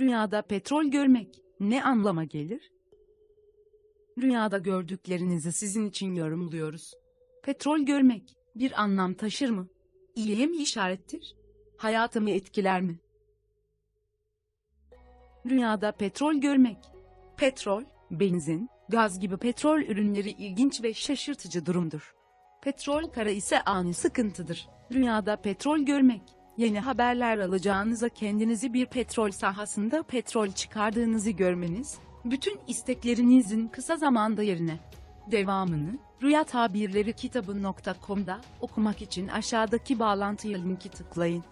Rüyada petrol görmek ne anlama gelir? Rüyada gördüklerinizi sizin için yorumluyoruz. Petrol görmek bir anlam taşır mı? İyiye mi işarettir? Hayatımı etkiler mi? Rüyada petrol görmek. Petrol, benzin, gaz gibi petrol ürünleri ilginç ve şaşırtıcı durumdur. Petrol kara ise ani sıkıntıdır. Rüyada petrol görmek, yeni haberler alacağınıza kendinizi bir petrol sahasında petrol çıkardığınızı görmeniz, bütün isteklerinizin kısa zamanda yerine devamını Rüya Tabirleri kitabı.com'da okumak için aşağıdaki bağlantıya linki tıklayın.